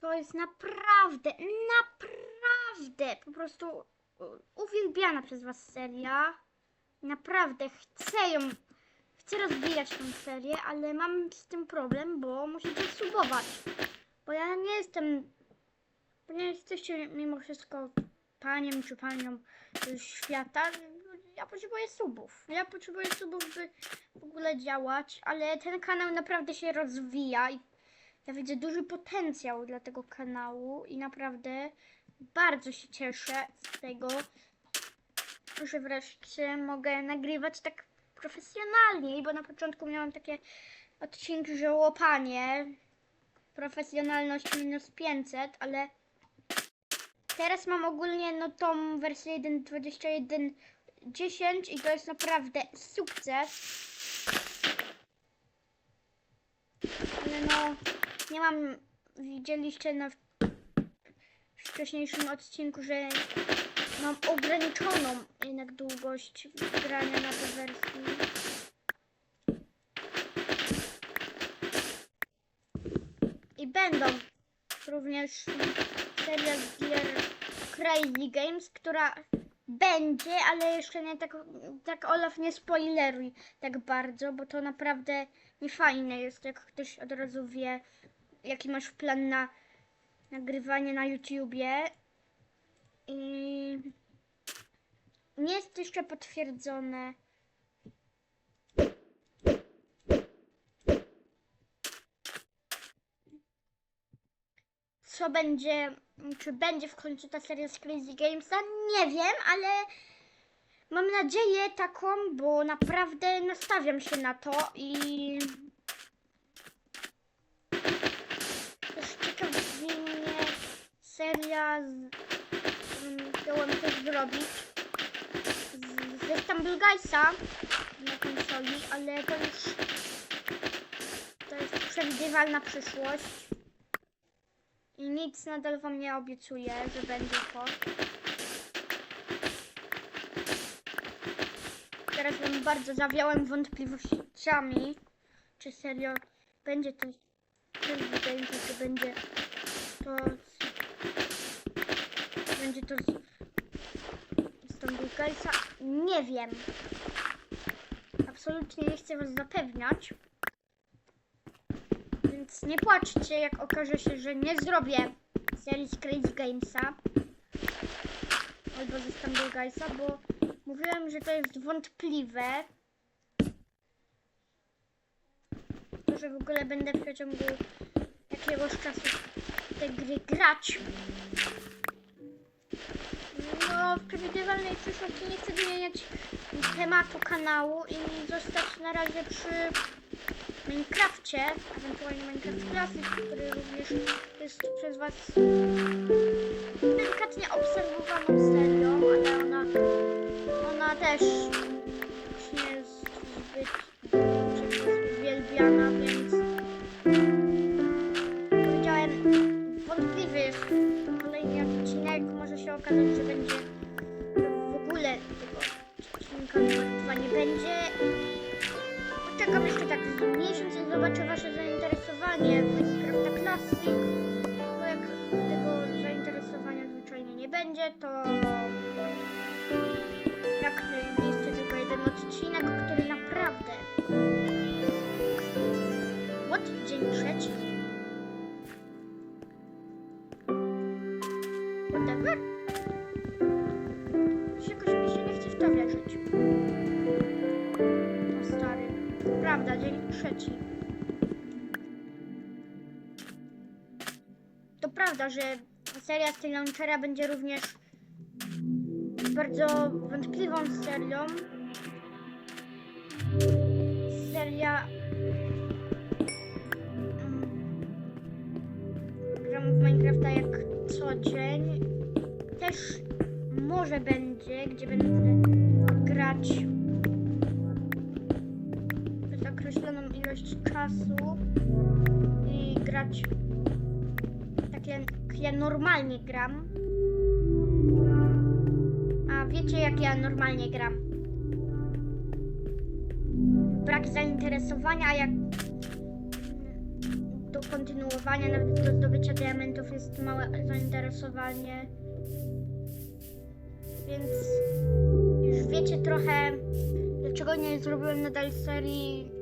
To jest naprawdę, naprawdę po prostu u- uwielbiana przez Was seria. Naprawdę chcę ją, chcę rozwijać tę serię, ale mam z tym problem, bo musicie subować. Bo ja nie jestem, bo nie jesteście mimo wszystko paniem czy panią świata. Ja potrzebuję subów. Ja potrzebuję subów, by w ogóle działać, ale ten kanał naprawdę się rozwija i ja widzę duży potencjał dla tego kanału i naprawdę bardzo się cieszę z tego, że wreszcie mogę nagrywać tak profesjonalnie, bo na początku miałam takie odcinki, że łopanie, profesjonalność minus 500, ale teraz mam ogólnie no tą wersję 1.21.10 i to jest naprawdę sukces. Ale no, nie mam, widzieliście na wcześniejszym odcinku, że mam ograniczoną jednak długość grania na tej wersji. I będą również seria gier Crazy Games, która będzie, ale jeszcze nie tak, tak Olaf nie spoileruj tak bardzo, bo to naprawdę niefajne jest, jak ktoś od razu wie, jaki masz plan na nagrywanie na YouTubie. I nie jest jeszcze potwierdzone. Co będzie, czy będzie w końcu ta seria z Crazy Gamesa? Nie wiem, ale mam nadzieję taką, bo naprawdę nastawiam się na to i też ciekawi mnie seria z chciałem też zrobić z, ze Stumble Guysa na konsoli, ale to już to jest przewidywalna przyszłość i nic nadal wam nie obiecuję, że będzie to. Teraz wam bardzo zawiałem wątpliwościami, czy serio będzie to Crazy Games, czy będzie to będzie to z, z. Nie wiem. Absolutnie nie chcę was zapewniać. Nie płaczcie, jak okaże się, że nie zrobię serii Crazy Gamesa albo ze Stumble Guysa, bo mówiłem, że to jest wątpliwe. To, że w ogóle będę w przeciągu jakiegoś czasu te gry grać. No, w przewidywalnej przyszłości nie chcę wymieniać tematu kanału i zostać na razie przy Minecrafcie, ewentualnie Minecraft Classic, który również jest przez Was delikatnie obserwowaną serią, ale ona, ona też nie jest zbyt uwielbiana, więc powiedziałem, wątpliwy jest kolejny odcinek. Może się okazać, że będzie w ogóle tego odcinka numer dwa nie będzie. Poczekam jeszcze tak miesiąc i zobaczę Wasze zainteresowanie Minecrafta Classic. Bo jak tego zainteresowania zwyczajnie nie będzie, to jak mieliście tylko jeden odcinek, który naprawdę What? Dzień trzeci? Dzień trzeci. To prawda, że seria z tej launchera będzie również bardzo wątpliwą serią. Seria mm, gram w Minecrafta jak co dzień. Też może będzie, gdzie będę grać czasu i grać tak jak ja normalnie gram. A wiecie jak ja normalnie gram? Brak zainteresowania, jak do kontynuowania, nawet do zdobycia diamentów jest małe zainteresowanie. Więc już wiecie trochę, dlaczego nie zrobiłem nadal serii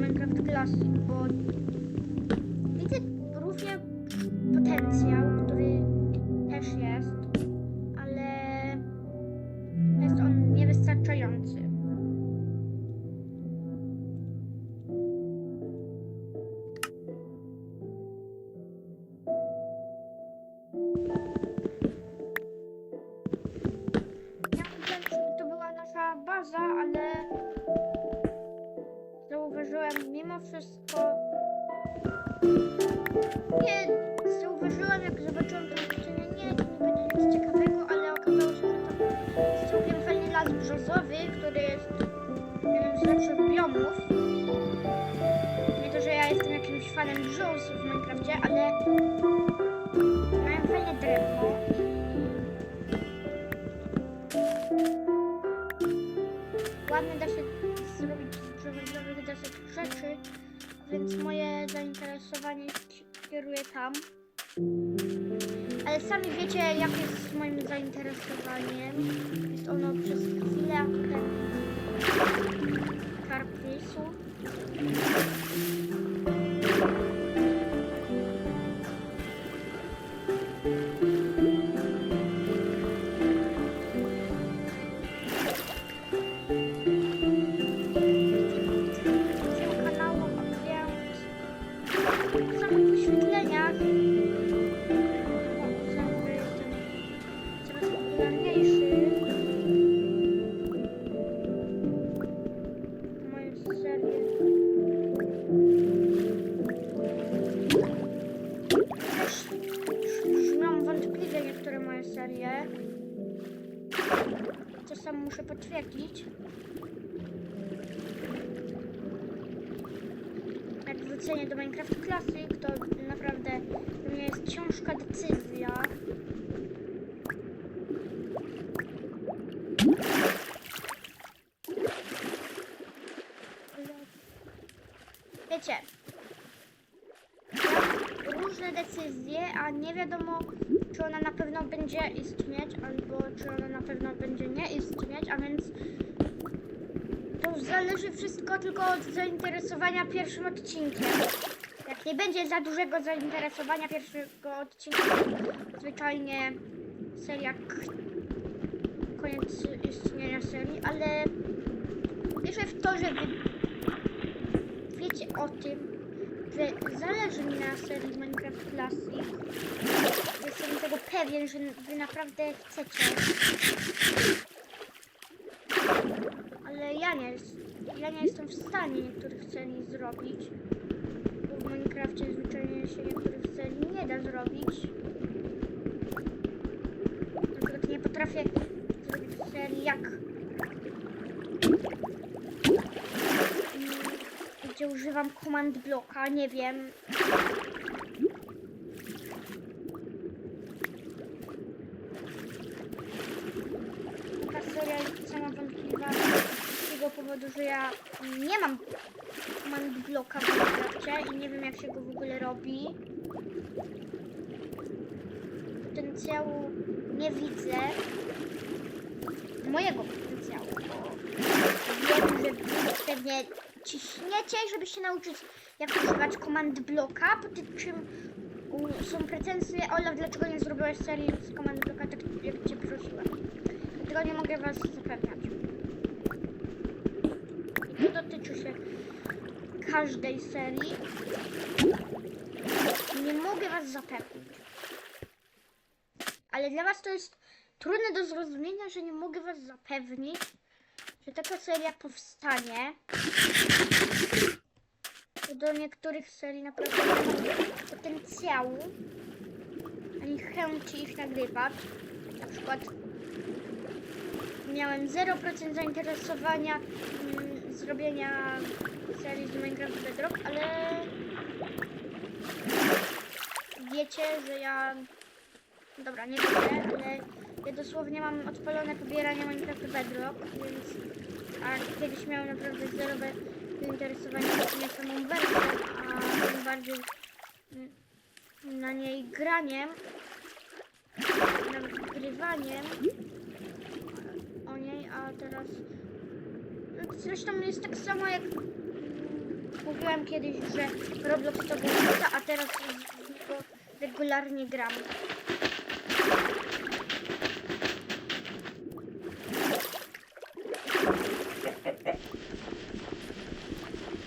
Minecraft Classic, bo Nie to, że ja jestem jakimś fanem brzoz w Minecrafcie, ale mają fajne drewno ładnie da się zrobić z drzewowych desek rzeczy, więc moje zainteresowanie kieruje tam. Ale sami wiecie, jak jest moim zainteresowaniem. Karprysu. tego kanału, jest ciężka decyzja. Wiecie, różne decyzje, a nie wiadomo, czy ona na pewno będzie istnieć, albo czy ona na pewno będzie nie istnieć, a więc to zależy wszystko tylko od zainteresowania pierwszym odcinkiem. Jak nie będzie za dużego zainteresowania pierwszego odcinka, zwyczajnie seria koniec istnienia serii, ale wierzę w to, że wy wiecie o tym, że zależy mi na serii Minecraft Classic. Jestem tego pewien, że wy naprawdę chcecie. Ale ja nie, ja nie jestem w stanie niektórych serii zrobić. W Minecrafcie zwyczajnie się niektórych serii nie da zrobić. Przykład nie potrafię zrobić serii jak... Gdzie używam command bloka, nie wiem. Ta seria jest sama wątpliwa z tego powodu, że ja nie mam command bloka w Minecrafcie i nie wiem jak się go w ogóle robi. Potencjału nie widzę. Mojego potencjału, bo wiem, że pewnie ciśniecie, żeby się nauczyć jak używać command bloka, po czym są pretensje Olaf, dlaczego nie zrobiłeś serii z command bloka tak jak cię prosiłem. Tego nie mogę was zapewniać. I to dotyczy się każdej serii. Nie mogę was zapewnić. Ale dla was to jest trudne do zrozumienia, że nie mogę was zapewnić, że taka seria powstanie. Do niektórych serii naprawdę nie mam potencjału ani chęci ich nagrywać. Na przykład miałem 0% zainteresowania mm, zrobienia serii z Minecraft Bedrock, ale wiecie, że ja dobra, nie wiecie, ale ja dosłownie mam odpalone pobieranie Minecraft Bedrock, więc a kiedyś miałem naprawdę 0 zainteresowanie nie samą wersją, a tym bardziej na niej graniem, nawet grywaniem o niej, a teraz zresztą jest tak samo jak mówiłam kiedyś, że Roblox to był a teraz regularnie gram.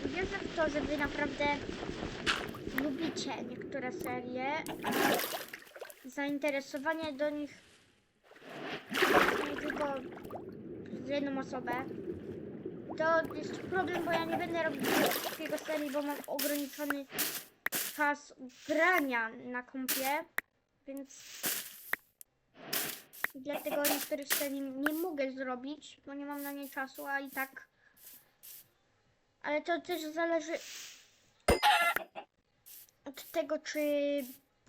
Wierzę w to, że wy naprawdę lubicie niektóre serie, zainteresowanie do nich tylko z jedną osobę. To jest problem, bo ja nie będę robić wszystkiego serii, bo mam ograniczony czas grania na kompie, więc dlatego niektórych serii nie mogę zrobić, bo nie mam na nie czasu, a i tak ale to też zależy od tego, czy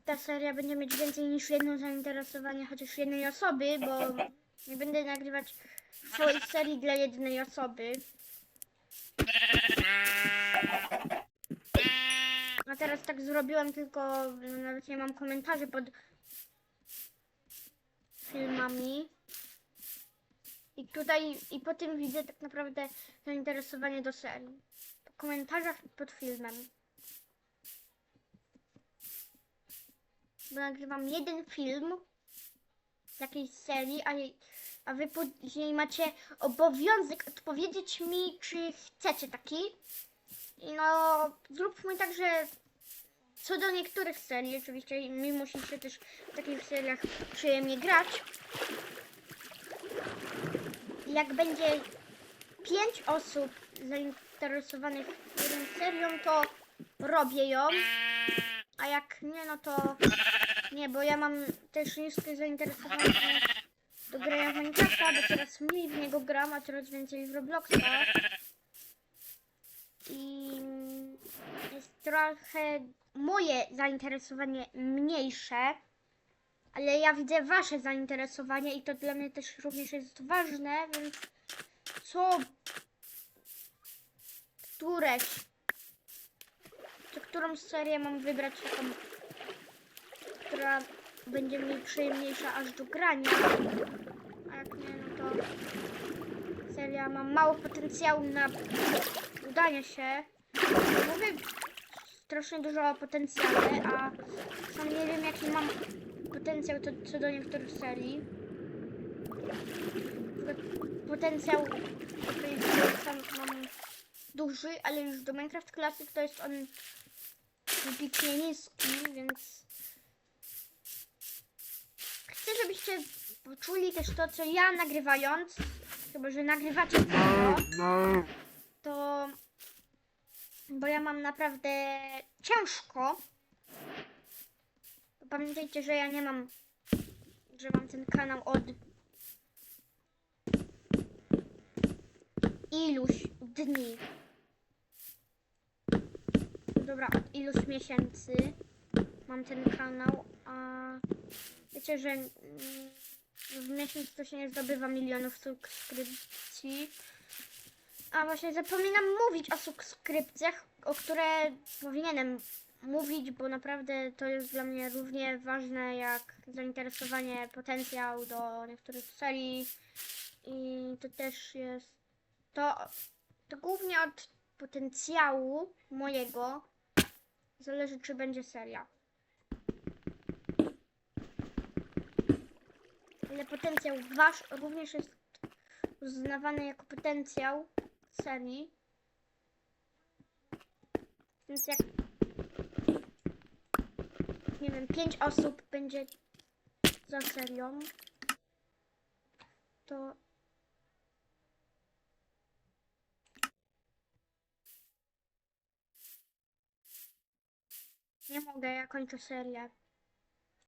ta seria będzie mieć więcej niż jedno zainteresowanie chociaż jednej osoby, bo nie będę nagrywać całej serii dla jednej osoby. A teraz tak zrobiłam, tylko nawet nie mam komentarzy pod filmami. I tutaj, i po tym widzę tak naprawdę zainteresowanie do serii. Po komentarzach pod filmem. Bo nagrywam jeden film z jakiejś serii, a, jej- a wy później macie obowiązek odpowiedzieć mi, czy chcecie taki. I no, zróbmy tak, że co do niektórych serii, oczywiście mi musicie też w takich seriach przyjemnie grać, jak będzie pięć osób zainteresowanych jedną serią, to robię ją. A jak nie, no to nie, bo ja mam też niskie zainteresowanie do grania w Minecrafta, bo coraz mniej w niego gram, a coraz więcej w Robloxa. I jest trochę moje zainteresowanie mniejsze, ale ja widzę wasze zainteresowanie i to dla mnie też również jest ważne, więc co któreś, to którą serię mam wybrać taką, która będzie mi przyjemniejsza aż do grania, a jak nie, no to seria ma mało potencjału na udanie się. Mówię strasznie dużo o potencjale, a sam nie wiem jaki mam potencjał to, co do niektórych serii. Potencjał sam mam duży, ale już do Minecraft Classic to jest on wybitnie niski, więc chcę, żebyście poczuli też to, co ja nagrywając, chyba, że nagrywacie to, to bo ja mam naprawdę ciężko. Pamiętajcie, że ja nie mam, że mam ten kanał od iluś dni. Dobra, od iluś miesięcy mam ten kanał, a wiecie, że mm, w miesiąc to się nie zdobywa milionów subskrypcji. A właśnie zapominam mówić o subskrypcjach, o które powinienem mówić, bo naprawdę to jest dla mnie równie ważne jak zainteresowanie, potencjał do niektórych serii. I to też jest to, to głównie od potencjału mojego zależy, czy będzie seria. Ale potencjał wasz również jest uznawany jako potencjał serii. Więc jak nie wiem, pięć osób będzie za serią, to nie mogę, ja kończę serię.